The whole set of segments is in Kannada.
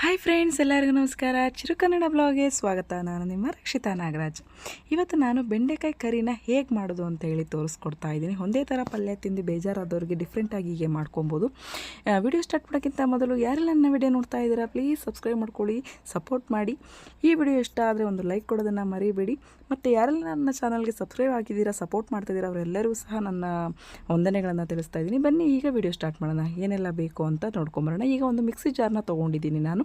ಹಾಯ್ ಫ್ರೆಂಡ್ಸ್ ಎಲ್ಲರಿಗೂ ನಮಸ್ಕಾರ. ಚಿರುಕನ್ನಡ ಬ್ಲಾಗ್ಗೆ ಸ್ವಾಗತ. ನಾನು ನಿಮ್ಮ ರಕ್ಷಿತಾ ನಾಗರಾಜ್. ಇವತ್ತು ನಾನು ಬೆಂಡೆಕಾಯಿ ಕರಿನ ಹೇಗೆ ಮಾಡೋದು ಅಂತ ಹೇಳಿ ತೋರಿಸ್ಕೊಡ್ತಾ ಇದ್ದೀನಿ. ಒಂದೇ ಥರ ಪಲ್ಯ ತಿಂದು ಬೇಜಾರಾದವ್ರಿಗೆ ಡಿಫ್ರೆಂಟಾಗಿ ಹೀಗೆ ಮಾಡ್ಕೊಬೋದು. ವಿಡಿಯೋ ಸ್ಟಾರ್ಟ್ ಮಾಡೋಕ್ಕಿಂತ ಮೊದಲು ಯಾರೆಲ್ಲ ನನ್ನ ವಿಡಿಯೋ ನೋಡ್ತಾ ಇದ್ದೀರಾ ಪ್ಲೀಸ್ ಸಬ್ಸ್ಕ್ರೈಬ್ ಮಾಡ್ಕೊಳ್ಳಿ ಸಪೋರ್ಟ್ ಮಾಡಿ. ಈ ವಿಡಿಯೋ ಇಷ್ಟ ಆದರೆ ಒಂದು ಲೈಕ್ ಕೊಡೋದನ್ನು ಮರಿಬೇಡಿ. ಮತ್ತು ಯಾರೆಲ್ಲ ನನ್ನ ಚಾನಲ್ಗೆ ಸಬ್ಸ್ಕ್ರೈಬ್ ಆಗಿದ್ದೀರಾ ಸಪೋರ್ಟ್ ಮಾಡ್ತಿದ್ದೀರಾ ಅವರೆಲ್ಲರಿಗೂ ಸಹ ನನ್ನ ವಂದನೆಗಳನ್ನು ತಿಳಿಸ್ತಾ ಇದ್ದೀನಿ. ಬನ್ನಿ, ಈಗ ವಿಡಿಯೋ ಸ್ಟಾರ್ಟ್ ಮಾಡೋಣ. ಏನೆಲ್ಲ ಬೇಕು ಅಂತ ನೋಡ್ಕೊಂಬರೋಣ. ಈಗ ಒಂದು ಮಿಕ್ಸಿ ಜಾರ್ನ ತೊಗೊಂಡಿದ್ದೀನಿ ನಾನು.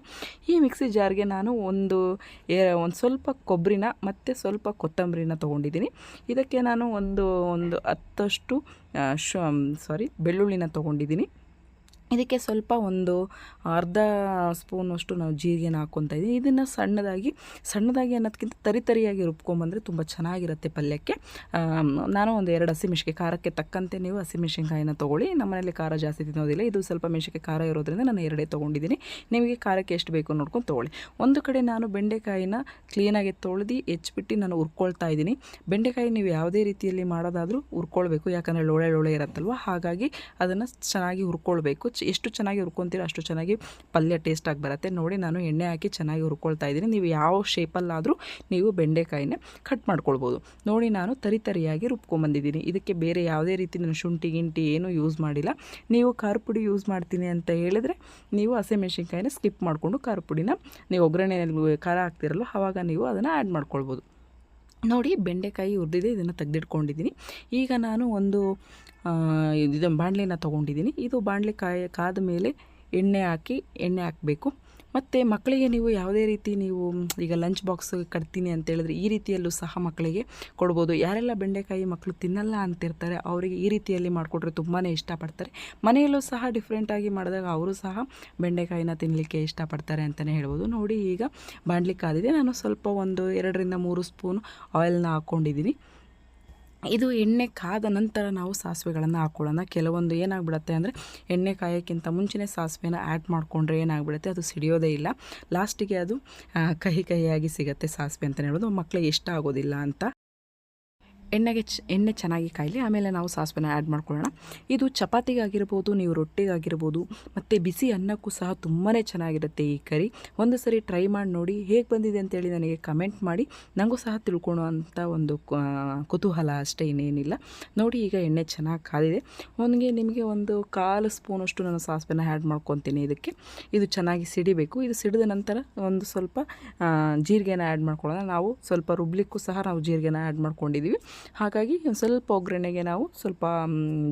ಈ ಮಿಕ್ಸಿ ಜಾರ್ಗೆ ನಾನು ಒಂದು ಒಂದು ಸ್ವಲ್ಪ ಕೊಬ್ಬರಿನ ಮತ್ತು ಸ್ವಲ್ಪ ಕೊತ್ತಂಬರಿನ ತೊಗೊಂಡಿದ್ದೀನಿ. ಇದಕ್ಕೆ ನಾನು ಒಂದು ಒಂದು ಹತ್ತಷ್ಟು ಸಾರಿ, ಬೆಳ್ಳುಳ್ಳಿನ ತೊಗೊಂಡಿದ್ದೀನಿ. ಇದಕ್ಕೆ ಸ್ವಲ್ಪ ಒಂದು ಅರ್ಧ ಸ್ಪೂನಷ್ಟು ನಾವು ಜೀರಿಗೆನ ಹಾಕ್ಕೊತಾ ಇದ್ದೀವಿ. ಇದನ್ನು ಸಣ್ಣದಾಗಿ ಸಣ್ಣದಾಗಿ ಅನ್ನೋದಕ್ಕಿಂತ ತರಿತರಿಯಾಗಿ ರುಬ್ಕೊಂಬಂದರೆ ತುಂಬ ಚೆನ್ನಾಗಿರುತ್ತೆ ಪಲ್ಯಕ್ಕೆ. ನಾನು ಒಂದು ಎರಡು ಹಸಿಮೆಣ್ಸಿಗೆ ಖಾರಕ್ಕೆ ತಕ್ಕಂತೆ ನೀವು ಹಸಿಮೆಣ್ಸಿನ್ಕಾಯಿನ ತೊಗೊಳ್ಳಿ. ನಮ್ಮನೇಲಿ ಖಾರ ಜಾಸ್ತಿ ತಿನ್ನೋದಿಲ್ಲ. ಇದು ಸ್ವಲ್ಪ ಮೆಣಸಿಗೆ ಖಾರ ಇರೋದ್ರಿಂದ ನಾನು ಎರಡೇ ತೊಗೊಂಡಿದ್ದೀನಿ. ನಿಮಗೆ ಖಾರಕ್ಕೆ ಎಷ್ಟು ಬೇಕು ನೋಡ್ಕೊಂಡು ತೊಗೊಳ್ಳಿ. ಒಂದು ಕಡೆ ನಾನು ಬೆಂಡೆಕಾಯಿನ ಕ್ಲೀನಾಗಿ ತೊಳೆದು ಹೆಚ್ಚಿಬಿಟ್ಟು ನಾನು ಹುರ್ಕೊಳ್ತಾ ಇದ್ದೀನಿ. ಬೆಂಡೆಕಾಯಿ ನೀವು ಯಾವುದೇ ರೀತಿಯಲ್ಲಿ ಮಾಡೋದಾದರೂ ಹುರ್ಕೊಳ್ಬೇಕು. ಯಾಕಂದರೆ ಲೋಳೆ ಲೋಳೆ ಇರುತ್ತಲ್ವ? ಹಾಗಾಗಿ ಅದನ್ನು ಚೆನ್ನಾಗಿ ಹುರ್ಕೊಳ್ಬೇಕು. ಚ- ಎಷ್ಟು ಚೆನ್ನಾಗಿ ಹುರ್ಕೊತೀರ ಅಷ್ಟು ಚೆನ್ನಾಗಿ ಪಲ್ಯ ಟೇಸ್ಟಾಗಿ ಬರುತ್ತೆ. ನೋಡಿ ನಾನು ಎಣ್ಣೆ ಹಾಕಿ ಚೆನ್ನಾಗಿ ಹುರ್ಕೊಳ್ತಾ ಇದ್ದೀನಿ. ನೀವು ಯಾವ ಶೇಪಲ್ಲಾದರೂ ನೀವು ಬೆಂಡೆಕಾಯಿನೇ ಕಟ್ ಮಾಡ್ಕೊಳ್ಬೋದು. ನೋಡಿ ನಾನು ತರಿತರಿಯಾಗಿ ರುಬ್ಕೊಂಬಂದಿದ್ದೀನಿ ಇದಕ್ಕೆ ಬೇರೆ ಯಾವುದೇ ರೀತಿ ನಾನು ಶುಂಠಿ ಗಿಂಟಿ ಏನೂ ಯೂಸ್ ಮಾಡಿಲ್ಲ. ನೀವು ಖಾರ ಪುಡಿ ಯೂಸ್ ಮಾಡ್ತೀನಿ ಅಂತ ಹೇಳಿದ್ರೆ ನೀವು ಹಸಿಮೆಣ್ಸಿನ್ಕಾಯಿನ ಸ್ಕಿಪ್ ಮಾಡಿಕೊಂಡು ಖಾರ ಪುಡಿನ ನೀವು ಒಗ್ಗರಣೆಯಲ್ಲಿ ಖಾರ ಹಾಕ್ತಿರಲ್ಲ ಆವಾಗ ನೀವು ಅದನ್ನು ಆ್ಯಡ್ ಮಾಡ್ಕೊಳ್ಬೋದು. ನೋಡಿ ಬೆಂಡೆಕಾಯಿ ಹುರಿದಿದೆ, ಇದನ್ನು ತೆಗೆದಿಟ್ಕೊಂಡಿದ್ದೀನಿ ಈಗ ನಾನು ಒಂದು ಇದು ಬಾಣಲೆನ ತೊಗೊಂಡಿದ್ದೀನಿ ಇದು ಬಾಣಲೆ ಕಾಯಿ ಕಾದ ಮೇಲೆ ಎಣ್ಣೆ ಹಾಕಿ, ಎಣ್ಣೆ ಹಾಕಬೇಕು. ಮತ್ತು ಮಕ್ಕಳಿಗೆ ನೀವು ಯಾವುದೇ ರೀತಿ ನೀವು ಈಗ ಲಂಚ್ ಬಾಕ್ಸ್ ಕಟ್ತೀನಿ ಅಂತ ಹೇಳಿದ್ರೆ ಈ ರೀತಿಯಲ್ಲೂ ಸಹ ಮಕ್ಕಳಿಗೆ ಕೊಡ್ಬೋದು. ಯಾರೆಲ್ಲ ಬೆಂಡೆಕಾಯಿ ಮಕ್ಕಳು ತಿನ್ನಲ್ಲ ಅಂತಿರ್ತಾರೆ, ಅವರಿಗೆ ಈ ರೀತಿಯಲ್ಲಿ ಮಾಡಿಕೊಟ್ರೆ ತುಂಬಾ ಇಷ್ಟಪಡ್ತಾರೆ. ಮನೆಯಲ್ಲೂ ಸಹ ಡಿಫ್ರೆಂಟಾಗಿ ಮಾಡಿದಾಗ ಅವರು ಸಹ ಬೆಂಡೆಕಾಯಿನ ತಿನ್ನಲಿಕ್ಕೆ ಇಷ್ಟಪಡ್ತಾರೆ ಅಂತಲೇ ಹೇಳ್ಬೋದು. ನೋಡಿ ಈಗ ಬಾಣಲಿಕ್ಕಾದಿದೆ ನಾನು ಸ್ವಲ್ಪ ಒಂದು ಎರಡರಿಂದ ಮೂರು ಸ್ಪೂನ್ ಆಯಿಲ್ನ ಹಾಕ್ಕೊಂಡಿದ್ದೀನಿ ಇದು ಎಣ್ಣೆ ಕಾದ ನಂತರ ನಾವು ಸಾಸಿವೆಗಳನ್ನು ಹಾಕ್ಕೊಳ್ಳೋಣ ಕೆಲವೊಂದು ಏನಾಗ್ಬಿಡುತ್ತೆ ಅಂದರೆ ಎಣ್ಣೆ ಕಾಯೋಕ್ಕಿಂತ ಮುಂಚೆನೇ ಸಾಸಿವೆನ ಆ್ಯಡ್ ಮಾಡಿಕೊಂಡ್ರೆ ಏನಾಗ್ಬಿಡುತ್ತೆ, ಅದು ಸಿಡಿಯೋದೇ ಇಲ್ಲ. ಲಾಸ್ಟಿಗೆ ಅದು ಕಹಿ ಕಹಿಯಾಗಿ ಸಿಗುತ್ತೆ ಸಾಸಿವೆ ಅಂತಲೇ ಹೇಳೋದು. ಮಕ್ಕಳಿಗೆ ಇಷ್ಟ ಆಗೋದಿಲ್ಲ ಅಂತ. ಎಣ್ಣೆಗೆ ಎಣ್ಣೆ ಚೆನ್ನಾಗಿ ಕಾಯಲಿ, ಆಮೇಲೆ ನಾವು ಸಾಸಿವೆನ ಆ್ಯಡ್ ಮಾಡ್ಕೊಳ್ಳೋಣ. ಇದು ಚಪಾತಿಗಾಗಿರ್ಬೋದು, ನೀವು ರೊಟ್ಟಿಗಾಗಿರ್ಬೋದು, ಮತ್ತು ಬಿಸಿ ಅನ್ನಕ್ಕೂ ಸಹ ತುಂಬಾ ಚೆನ್ನಾಗಿರುತ್ತೆ ಈ ಕರಿ. ಒಂದು ಸರಿ ಟ್ರೈ ಮಾಡಿ ನೋಡಿ, ಹೇಗೆ ಬಂದಿದೆ ಅಂತೇಳಿ ನನಗೆ ಕಮೆಂಟ್ ಮಾಡಿ. ನನಗೂ ಸಹ ತಿಳ್ಕೊಳೋ ಅಂಥ ಒಂದು ಕುತೂಹಲ ಅಷ್ಟೇ ಇನ್ನೇನಿಲ್ಲ. ನೋಡಿ, ಈಗ ಎಣ್ಣೆ ಚೆನ್ನಾಗಿ ಕಾದಿದೆ. ನನಗೆ ನಿಮಗೆ ಒಂದು ಕಾಲು ಸ್ಪೂನಷ್ಟು ನಾನು ಸಾಸಿವೆನ ಆ್ಯಡ್ ಮಾಡ್ಕೊತೀನಿ ಇದಕ್ಕೆ. ಇದು ಚೆನ್ನಾಗಿ ಸಿಡಿಬೇಕು. ಇದು ಸಿಡಿದ ನಂತರ ಒಂದು ಸ್ವಲ್ಪ ಜೀರಿಗೆನ ಆ್ಯಡ್ ಮಾಡ್ಕೊಳ್ಳೋಣ. ನಾವು ಸ್ವಲ್ಪ ರುಬ್ಲಿಕ್ಕೂ ಸಹ ನಾವು ಜೀರಿಗೆನ ಆ್ಯಡ್ ಮಾಡ್ಕೊಂಡಿದ್ದೀವಿ ಹಾಗಾಗಿ ಒಂದು ಸ್ವಲ್ಪ ಒಗ್ಗರಣೆಗೆ ನಾವು ಸ್ವಲ್ಪ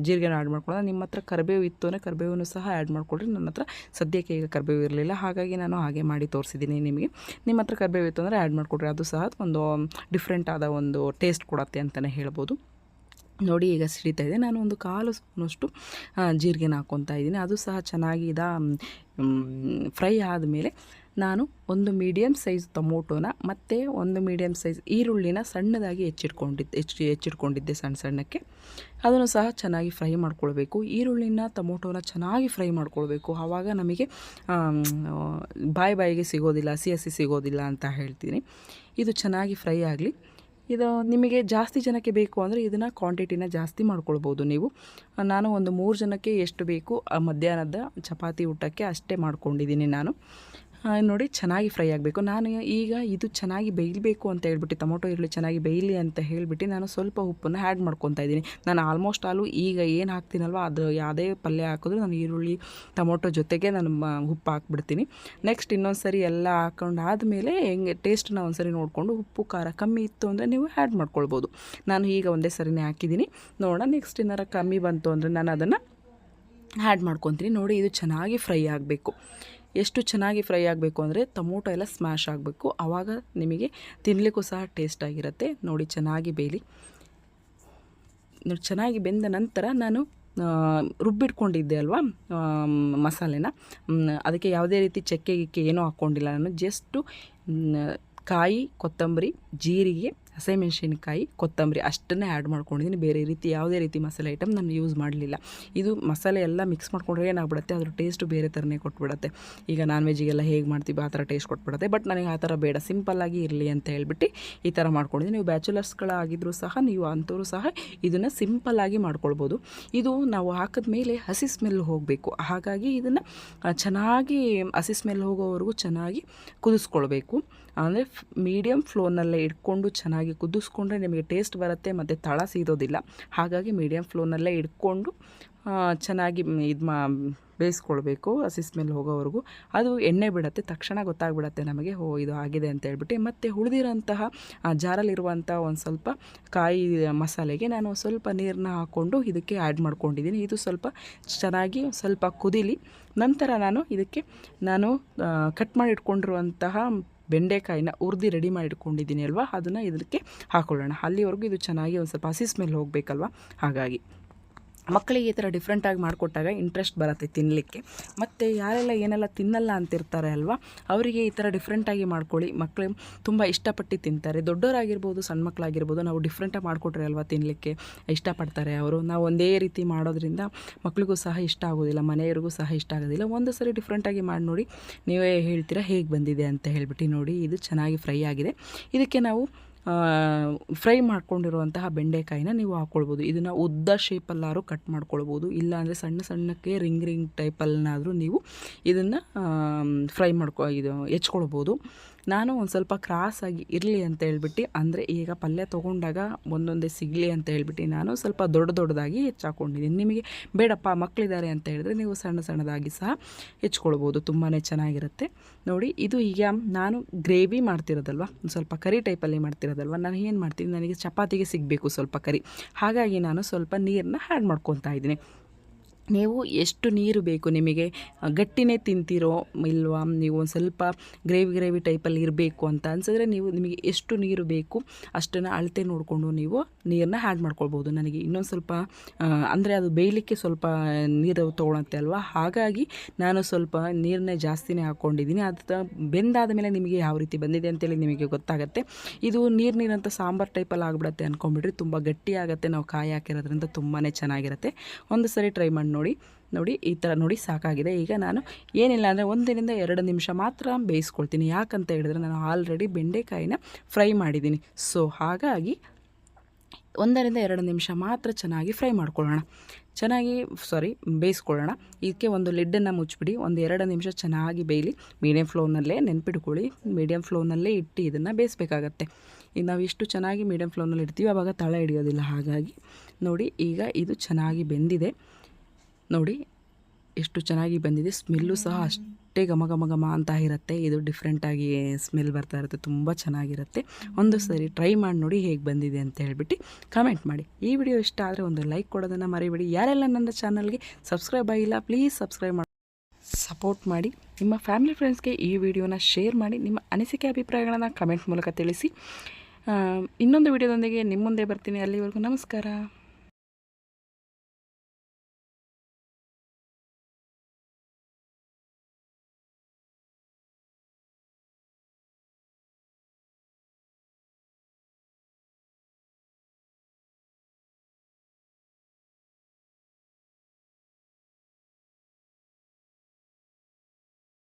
ಜೀರಿಗೆನ ಆ್ಯಡ್ ಮಾಡ್ಕೊಳ್ಳೋಣ. ನಿಮ್ಮ ಹತ್ರ ಕರಿಬೇವು ಇತ್ತು ಅಂದರೆ ಕರಿಬೇವನ್ನು ಸಹ ಆ್ಯಡ್ ಮಾಡ್ಕೊಳ್ರಿ. ನನ್ನ ಹತ್ರ ಸದ್ಯಕ್ಕೆ ಈಗ ಕರಿಬೇವು ಇರಲಿಲ್ಲ. ಹಾಗಾಗಿ ನಾನು ಹಾಗೆ ಮಾಡಿ ತೋರಿಸಿದ್ದೀನಿ ನಿಮಗೆ. ನಿಮ್ಮ ಹತ್ರ ಕರಿಬೇವು ಇತ್ತು ಅಂದರೆ ಆ್ಯಡ್ ಮಾಡಿಕೊಡ್ರಿ. ಅದು ಸಹ ಒಂದು ಡಿಫ್ರೆಂಟ್ ಆದ ಒಂದು ಟೇಸ್ಟ್ ಕೊಡತ್ತೆ ಅಂತಲೇ ಹೇಳ್ಬೋದು. ನೋಡಿ, ಈಗ ಸಿಡಿತಾ ಇದೆ. ನಾನು ಒಂದು ಕಾಲು ಸ್ಪೂನಷ್ಟು ಜೀರಿಗೆನ ಹಾಕ್ಕೊತಾ ಇದ್ದೀನಿ. ಅದು ಸಹ ಚೆನ್ನಾಗಿ ಇದ ಫ್ರೈ ಆದಮೇಲೆ ನಾನು ಒಂದು ಮೀಡಿಯಮ್ ಸೈಜ್ ಟೊಮೊಟೊನ ಮತ್ತು ಒಂದು ಮೀಡಿಯಮ್ ಸೈಜ್ ಈರುಳ್ಳಿನ ಸಣ್ಣದಾಗಿ ಹೆಚ್ಚಿಟ್ಕೊಂಡಿದ್ದೆ ಹೆಚ್ಚು, ಹೆಚ್ಚಿಟ್ಕೊಂಡಿದ್ದೆ ಸಣ್ಣ ಸಣ್ಣಕ್ಕೆ. ಅದನ್ನು ಸಹ ಚೆನ್ನಾಗಿ ಫ್ರೈ ಮಾಡ್ಕೊಳ್ಬೇಕು. ಈರುಳ್ಳಿನ, ಟೊಮೊಟೊನ ಚೆನ್ನಾಗಿ ಫ್ರೈ ಮಾಡ್ಕೊಳ್ಬೇಕು. ಆವಾಗ ನಮಗೆ ಬಾಯಿ ಬಾಯಿಗೆ ಸಿಗೋದಿಲ್ಲ, ಹಸಿ ಹಸಿ ಸಿಗೋದಿಲ್ಲ ಅಂತ ಹೇಳ್ತೀನಿ. ಇದು ಚೆನ್ನಾಗಿ ಫ್ರೈ ಆಗಲಿ. ಇದು ನಿಮಗೆ ಜಾಸ್ತಿ ಜನಕ್ಕೆ ಬೇಕು ಅಂದರೆ ಇದನ್ನು ಕ್ವಾಂಟಿಟಿನ ಜಾಸ್ತಿ ಮಾಡ್ಕೊಳ್ಬೋದು ನೀವು. ನಾನು ಒಂದು ಮೂರು ಜನಕ್ಕೆ ಎಷ್ಟು ಬೇಕು ಮಧ್ಯಾಹ್ನದ ಚಪಾತಿ ಊಟಕ್ಕೆ ಅಷ್ಟೇ ಮಾಡ್ಕೊಂಡಿದ್ದೀನಿ ನಾನು. ನೋಡಿ, ಚೆನ್ನಾಗಿ ಫ್ರೈ ಆಗಬೇಕು. ನಾನು ಈಗ ಇದು ಚೆನ್ನಾಗಿ ಬೇಯಬೇಕು ಅಂತ ಹೇಳ್ಬಿಟ್ಟು, ಟೊಮೊಟೊ, ಈರುಳ್ಳಿ ಚೆನ್ನಾಗಿ ಬೇಯಲಿ ಅಂತ ಹೇಳಿಬಿಟ್ಟು, ನಾನು ಸ್ವಲ್ಪ ಉಪ್ಪನ್ನು ಆ್ಯಡ್ ಮಾಡ್ಕೊತಾ ಇದ್ದೀನಿ. ನಾನು ಆಲ್ಮೋಸ್ಟ್ ಆಲು ಈಗ ಏನು ಹಾಕ್ತೀನಲ್ವ, ಅದು ಯಾವುದೇ ಪಲ್ಯ ಹಾಕಿದ್ರು ನಾನು ಈರುಳ್ಳಿ, ಟೊಮೊಟೊ ಜೊತೆಗೆ ನಾನು ಉಪ್ಪು ಹಾಕ್ಬಿಡ್ತೀನಿ. ನೆಕ್ಸ್ಟ್ ಇನ್ನೊಂದು ಸರಿ ಎಲ್ಲ ಹಾಕೊಂಡು ಆದಮೇಲೆ ಹೆಂಗೆ ಟೇಸ್ಟ್ನ ಒಂದು ಸರಿ ನೋಡಿಕೊಂಡು ಉಪ್ಪು, ಖಾರ ಕಮ್ಮಿ ಇತ್ತು ಅಂದರೆ ನೀವು ಆ್ಯಡ್ ಮಾಡ್ಕೊಳ್ಬೋದು. ನಾನು ಈಗ ಒಂದೇ ಸರಿನೇ ಹಾಕಿದ್ದೀನಿ. ನೋಡೋಣ ನೆಕ್ಸ್ಟ್ ಏನಾರ ಕಮ್ಮಿ ಬಂತು ಅಂದರೆ ನಾನು ಅದನ್ನು ಆ್ಯಡ್ ಮಾಡ್ಕೊತೀನಿ. ನೋಡಿ, ಇದು ಚೆನ್ನಾಗಿ ಫ್ರೈ ಆಗಬೇಕು. ಎಷ್ಟು ಚೆನ್ನಾಗಿ ಫ್ರೈ ಆಗಬೇಕು ಅಂದರೆ ಟೊಮೊಟೊ ಎಲ್ಲ ಸ್ಮ್ಯಾಶ್ ಆಗಬೇಕು. ಆವಾಗ ನಿಮಗೆ ತಿನ್ನಲಿಕ್ಕೂ ಸಹ ಟೇಸ್ಟ್ ಆಗಿರುತ್ತೆ. ನೋಡಿ, ಚೆನ್ನಾಗಿ ಬೇಯಲಿ. ನೋಡಿ, ಚೆನ್ನಾಗಿ ಬೆಂದ ನಂತರ ನಾನು ರುಬ್ಬಿಟ್ಕೊಂಡಿದ್ದೆ ಅಲ್ವಾ ಮಸಾಲೆನ. ಅದಕ್ಕೆ ಯಾವುದೇ ರೀತಿ ಚಕ್ಕೆ, ಗಿಕ್ಕೆ ಏನೂ ಹಾಕ್ಕೊಂಡಿಲ್ಲ ನಾನು. ಜಸ್ಟು ಕಾಯಿ, ಕೊತ್ತಂಬರಿ, ಜೀರಿಗೆ ಹಸಿಮೆಣಸಿನ್ಕಾಯಿ, ಕೊತ್ತಂಬರಿ ಅಷ್ಟನ್ನೇ ಆ್ಯಡ್ ಮಾಡ್ಕೊಂಡಿದ್ದೀನಿ. ಬೇರೆ ರೀತಿ, ಯಾವುದೇ ರೀತಿ ಮಸಾಲೆ ಐಟಮ್ ನಾನು ಯೂಸ್ ಮಾಡಲಿಲ್ಲ. ಇದು ಮಸಾಲೆ ಎಲ್ಲ ಮಿಕ್ಸ್ ಮಾಡ್ಕೊಂಡ್ರೆ ಏನಾಗ್ಬಿಡುತ್ತೆ? ಅದ್ರ ಟೇಸ್ಟು ಬೇರೆ ಥರನೇ ಕೊಟ್ಬಿಡುತ್ತೆ. ಈಗ ನಾನ್ ವೆಜ್ಜಿಗೆಲ್ಲ ಹೇಗೆ ಮಾಡ್ತೀವಿ? ಆ ಥರ ಟೇಸ್ಟ್ ಕೊಟ್ಬಿಡುತ್ತೆ. ಬಟ್ ನನಗೆ ಆ ಥರ ಬೇಡ. ಸಿಂಪಲ್ಲಾಗಿ ಇರಲಿ ಅಂತ ಹೇಳ್ಬಿಟ್ಟು ಈ ಥರ ಮಾಡ್ಕೊಂಡಿದ್ದೀನಿ. ನೀವು ಬ್ಯಾಚುಲರ್ಸ್ಗಳಾಗಿದ್ದರೂ ಸಹ, ನೀವು ಅಂಥವ್ರು ಸಹ ಇದನ್ನು ಸಿಂಪಲ್ಲಾಗಿ ಮಾಡ್ಕೊಳ್ಬೋದು. ಇದು ನಾವು ಹಾಕಿದ ಮೇಲೆ ಹಸಿ ಸ್ಮೆಲ್ ಹೋಗಬೇಕು. ಹಾಗಾಗಿ ಇದನ್ನು ಚೆನ್ನಾಗಿ ಹಸಿ ಸ್ಮೆಲ್ ಹೋಗೋವರೆಗೂ ಚೆನ್ನಾಗಿ ಕುದಿಸ್ಕೊಳ್ಬೇಕು. ಅಂದರೆ ಮೀಡಿಯಮ್ ಫ್ಲೋನಲ್ಲೇ ಇಟ್ಕೊಂಡು ಚೆನ್ನಾಗಿ ಕುದಿಸ್ಕೊಂಡ್ರೆ ನಿಮಗೆ ಟೇಸ್ಟ್ ಬರುತ್ತೆ ಮತ್ತು ತಳ ಸೀದೋದಿಲ್ಲ. ಹಾಗಾಗಿ ಮೀಡಿಯಮ್ ಫ್ಲೋನಲ್ಲೇ ಇಟ್ಕೊಂಡು ಚೆನ್ನಾಗಿ ಇದು ಮಾ, ಬೇಯಿಸ್ಕೊಳ್ಬೇಕು ಹಸಿ ಸ್ಮೆಲ್ ಹೋಗೋವರೆಗೂ. ಅದು ಎಣ್ಣೆ ಬಿಡುತ್ತೆ, ತಕ್ಷಣ ಗೊತ್ತಾಗ್ಬಿಡತ್ತೆ ನಮಗೆ ಹೋ ಇದು ಆಗಿದೆ ಅಂತ ಹೇಳ್ಬಿಟ್ಟು. ಮತ್ತು ಉಳಿದಿರೋಂತಹ ಜಾರಲ್ಲಿರುವಂಥ ಒಂದು ಸ್ವಲ್ಪ ಕಾಯಿ ಮಸಾಲೆಗೆ ನಾನು ಸ್ವಲ್ಪ ನೀರನ್ನ ಹಾಕ್ಕೊಂಡು ಇದಕ್ಕೆ ಆ್ಯಡ್ ಮಾಡ್ಕೊಂಡಿದ್ದೀನಿ ಇದು ಸ್ವಲ್ಪ ಚೆನ್ನಾಗಿ ಸ್ವಲ್ಪ ಕುದಿಲಿ. ನಂತರ ನಾನು ಇದಕ್ಕೆ ನಾನು ಕಟ್ ಮಾಡಿ ಇಟ್ಕೊಂಡಿರುವಂತಹ ಬೆಂಡೆಕಾಯಿನ ಹುರಿದು ರೆಡಿ ಮಾಡಿ ಇಟ್ಕೊಂಡಿದ್ದೀನಿ ಅಲ್ವಾ? ಅದನ್ನು ಇದಕ್ಕೆ ಹಾಕೊಳ್ಳೋಣ. ಅಲ್ಲಿವರೆಗೂ ಇದು ಚೆನ್ನಾಗಿ ಒಂದು ಸ್ವಲ್ಪ ಹಸಿ ಸ್ಮೆಲ್ ಹೋಗಬೇಕಲ್ವ? ಹಾಗಾಗಿ. ಮಕ್ಕಳಿಗೆ ಈ ಥರ ಡಿಫ್ರೆಂಟಾಗಿ ಮಾಡಿಕೊಟ್ಟಾಗ ಇಂಟ್ರೆಸ್ಟ್ ಬರುತ್ತೆ ತಿನ್ನಲಿಕ್ಕೆ ಮತ್ತು ಯಾರೆಲ್ಲ ಏನೆಲ್ಲ ತಿನ್ನಲ್ಲ ಅಂತಿರ್ತಾರೆ ಅಲ್ವಾ, ಅವರಿಗೆ ಈ ಥರ ಡಿಫ್ರೆಂಟಾಗಿ ಮಾಡ್ಕೊಳ್ಳಿ. ಮಕ್ಕಳು ತುಂಬ ಇಷ್ಟಪಟ್ಟು ತಿಂತಾರೆ. ದೊಡ್ಡವರಾಗಿರ್ಬೋದು ಸಣ್ಣ ಮಕ್ಕಳಾಗಿರ್ಬೋದು ನಾವು ಡಿಫ್ರೆಂಟಾಗಿ ಮಾಡಿಕೊಟ್ರೆ ಅಲ್ವಾ ತಿನ್ನಲಿಕ್ಕೆ ಇಷ್ಟಪಡ್ತಾರೆ ಅವರು. ನಾವು ಒಂದೇ ರೀತಿ ಮಾಡೋದ್ರಿಂದ ಮಕ್ಕಳಿಗೂ ಸಹ ಇಷ್ಟ ಆಗೋದಿಲ್ಲ ಮನೆಯವ್ರಿಗೂ ಸಹ ಇಷ್ಟ ಆಗೋದಿಲ್ಲ ಒಂದು ಸರಿ ಡಿಫ್ರೆಂಟಾಗಿ ಮಾಡಿ ನೋಡಿ ನೀವೇ ಹೇಳ್ತೀರಾ, ಹೇಗೆ ಬಂದಿದೆ ಅಂತ ಹೇಳ್ಬಿಟ್ಟು ನೋಡಿ. ಇದು ಚೆನ್ನಾಗಿ ಫ್ರೈ ಆಗಿದೆ. ಇದಕ್ಕೆ ನಾವು ಫ್ರೈ ಮಾಡ್ಕೊಂಡಿರುವಂತಹ ಬೆಂಡೆಕಾಯಿನ ನೀವು ಹಾಕ್ಕೊಳ್ಬೋದು ಇದನ್ನು ಉದ್ದ ಶೇಪಲ್ಲಾದ್ರೂ ಕಟ್ ಮಾಡ್ಕೊಳ್ಬೋದು. ಇಲ್ಲಾಂದರೆ ಸಣ್ಣ ಸಣ್ಣಕ್ಕೆ ರಿಂಗ್ ರಿಂಗ್ ಟೈಪಲ್ಲಾದರೂ ನೀವು ಇದನ್ನು ಫ್ರೈ ಮಾಡ್ಕೊ, ಇದು ಹೆಚ್ಕೊಳ್ಬೋದು. ನಾನು ಒಂದು ಸ್ವಲ್ಪ ಕ್ರಾಸಾಗಿ ಇರಲಿ ಅಂತ ಹೇಳ್ಬಿಟ್ಟು, ಅಂದರೆ ಈಗ ಪಲ್ಯ ತೊಗೊಂಡಾಗ ಒಂದೊಂದೇ ಸಿಗಲಿ ಅಂತ ಹೇಳ್ಬಿಟ್ಟು ನಾನು ಸ್ವಲ್ಪ ದೊಡ್ಡ ದೊಡ್ಡದಾಗಿ ಹೆಚ್ಚಾಕೊಂಡಿದ್ದೀನಿ. ನಿಮಗೆ ಬೇಡಪ್ಪ ಮಕ್ಕಳಿದ್ದಾರೆ ಅಂತ ಹೇಳಿದ್ರೆ ನೀವು ಸಣ್ಣ ಸಣ್ಣದಾಗಿ ಸಹ ಹೆಚ್ಕೊಳ್ಬೋದು ತುಂಬಾ ಚೆನ್ನಾಗಿರುತ್ತೆ. ನೋಡಿ, ಇದು ಈಗ ನಾನು ಗ್ರೇವಿ ಮಾಡ್ತಿರೋದಲ್ವ? ಒಂದು ಸ್ವಲ್ಪ ಕರಿ ಟೈಪಲ್ಲಿ ಮಾಡ್ತಿರೋದಲ್ವ? ನಾನು ಏನು ಮಾಡ್ತೀನಿ? ನನಗೆ ಚಪಾತಿಗೆ ಸಿಗಬೇಕು ಸ್ವಲ್ಪ ಕರಿ. ಹಾಗಾಗಿ ನಾನು ಸ್ವಲ್ಪ ನೀರನ್ನ ಆ್ಯಡ್ ಮಾಡ್ಕೊತಾ ಇದ್ದೀನಿ. ನೀವು ಎಷ್ಟು ನೀರು ಬೇಕು ನಿಮಗೆ? ಗಟ್ಟಿನೇ ತಿಂತೀರೋ ಇಲ್ವಾ? ನೀವು ಒಂದು ಸ್ವಲ್ಪ ಗ್ರೇವಿ ಗ್ರೇವಿ ಟೈಪಲ್ಲಿ ಇರಬೇಕು ಅಂತ ಅನ್ಸಿದ್ರೆ ನೀವು ನಿಮಗೆ ಎಷ್ಟು ನೀರು ಬೇಕು ಅಷ್ಟನ್ನು ಅಳತೆ ನೋಡಿಕೊಂಡು ನೀವು ನೀರನ್ನ ಆ್ಯಡ್ ಮಾಡ್ಕೊಳ್ಬೋದು. ನನಗೆ ಇನ್ನೊಂದು ಸ್ವಲ್ಪ ಅಂದರೆ ಅದು ಬೇಯಲಿಕ್ಕೆ ಸ್ವಲ್ಪ ನೀರು ತೊಗೊಳತ್ತೆ ಅಲ್ವಾ? ಹಾಗಾಗಿ ನಾನು ಸ್ವಲ್ಪ ನೀರನ್ನೇ ಜಾಸ್ತಿನೇ ಹಾಕ್ಕೊಂಡಿದ್ದೀನಿ ಅದು ಬೆಂದಾದ ಮೇಲೆ ನಿಮಗೆ ಯಾವ ರೀತಿ ಬಂದಿದೆ ಅಂತೇಳಿ ನಿಮಗೆ ಗೊತ್ತಾಗುತ್ತೆ. ಇದು ನೀರು ನೀರಂತ ಸಾಂಬಾರು ಟೈಪಲ್ಲಿ ಆಗಿಬಿಡುತ್ತೆ ಅಂದ್ಕೊಂಬಿಟ್ರಿ ತುಂಬ ಗಟ್ಟಿ ಆಗುತ್ತೆ ನಾವು ಕಾಯಿ ಹಾಕಿರೋದ್ರಿಂದ ತುಂಬಾ ಚೆನ್ನಾಗಿರುತ್ತೆ. ಒಂದು ಸರಿ ಟ್ರೈ ಮಾಡಿ ನೋಡಿ ನೋಡಿ, ಈ ಥರ ನೋಡಿ ಸಾಕಾಗಿದೆ. ಈಗ ನಾನು ಏನಿಲ್ಲ ಅಂದರೆ ಒಂದರಿಂದ ಎರಡು ನಿಮಿಷ ಮಾತ್ರ ಬೇಯಿಸ್ಕೊಳ್ತೀನಿ. ಯಾಕಂತ ಹೇಳಿದ್ರೆ ನಾನು ಆಲ್ರೆಡಿ ಬೆಂಡೆಕಾಯಿನ ಫ್ರೈ ಮಾಡಿದ್ದೀನಿ. ಸೊ ಹಾಗಾಗಿ ಒಂದರಿಂದ ಎರಡು ನಿಮಿಷ ಮಾತ್ರ ಚೆನ್ನಾಗಿ ಫ್ರೈ ಮಾಡ್ಕೊಳ್ಳೋಣ. ಚೆನ್ನಾಗಿ ಸಾರಿ ಬೇಯಿಸ್ಕೊಳ್ಳೋಣ. ಇದಕ್ಕೆ ಒಂದು ಲಿಡ್ಡನ್ನು ಮುಚ್ಚಿಬಿಡಿ. ಒಂದು ಎರಡು ನಿಮಿಷ ಚೆನ್ನಾಗಿ ಬೇಯಲಿ. ಮೀಡಿಯಮ್ ಫ್ಲೋನಲ್ಲೇ ನೆನ್ಪಿಟ್ಕೊಳ್ಳಿ. ಮೀಡಿಯಮ್ ಫ್ಲೋನಲ್ಲೇ ಇಟ್ಟು ಇದನ್ನು ಬೇಯಿಸ್ಬೇಕಾಗತ್ತೆ. ಈಗ ನಾವು ಇಷ್ಟು ಚೆನ್ನಾಗಿ ಮೀಡಿಯಮ್ ಫ್ಲೋನಲ್ಲಿ ಇಡ್ತೀವಿ ಆವಾಗ ತಳ ಹಿಡಿಯೋದಿಲ್ಲ. ಹಾಗಾಗಿ ನೋಡಿ, ಈಗ ಇದು ಚೆನ್ನಾಗಿ ಬೆಂದಿದೆ. ನೋಡಿ, ಎಷ್ಟು ಚೆನ್ನಾಗಿ ಬಂದಿದೆ. ಸ್ಮೆಲ್ಲು ಸಹ ಅಷ್ಟೇ ಘಮ ಘಮ ಘಮ ಅಂತ ಇರುತ್ತೆ. ಇದು ಡಿಫ್ರೆಂಟಾಗಿ ಸ್ಮೆಲ್ ಬರ್ತಾ ಇರುತ್ತೆ. ತುಂಬ ಚೆನ್ನಾಗಿರುತ್ತೆ. ಒಂದು ಸರಿ ಟ್ರೈ ಮಾಡಿ ನೋಡಿ ಹೇಗೆ ಬಂದಿದೆ ಅಂತ ಹೇಳ್ಬಿಟ್ಟು ಕಮೆಂಟ್ ಮಾಡಿ. ಈ ವಿಡಿಯೋ ಇಷ್ಟ ಆದರೆ ಒಂದು ಲೈಕ್ ಕೊಡೋದನ್ನು ಮರಿಬೇಡಿ. ಯಾರೆಲ್ಲ ನನ್ನ ಚಾನಲ್ಗೆ ಸಬ್ಸ್ಕ್ರೈಬ್ ಆಗಿಲ್ಲ ಪ್ಲೀಸ್ ಸಬ್ಸ್ಕ್ರೈಬ್ ಮಾಡಿ ಸಪೋರ್ಟ್ ಮಾಡಿ. ನಿಮ್ಮ ಫ್ಯಾಮಿಲಿ ಫ್ರೆಂಡ್ಸ್ಗೆ ಈ ವಿಡಿಯೋನ ಶೇರ್ ಮಾಡಿ. ನಿಮ್ಮ ಅನಿಸಿಕೆ ಅಭಿಪ್ರಾಯಗಳನ್ನು ಕಮೆಂಟ್ ಮೂಲಕ ತಿಳಿಸಿ. ಇನ್ನೊಂದು ವಿಡಿಯೋದೊಂದಿಗೆ ನಿಮ್ಮ ಮುಂದೆ ಬರ್ತೀನಿ. ಅಲ್ಲಿವರೆಗೂ ನಮಸ್ಕಾರ.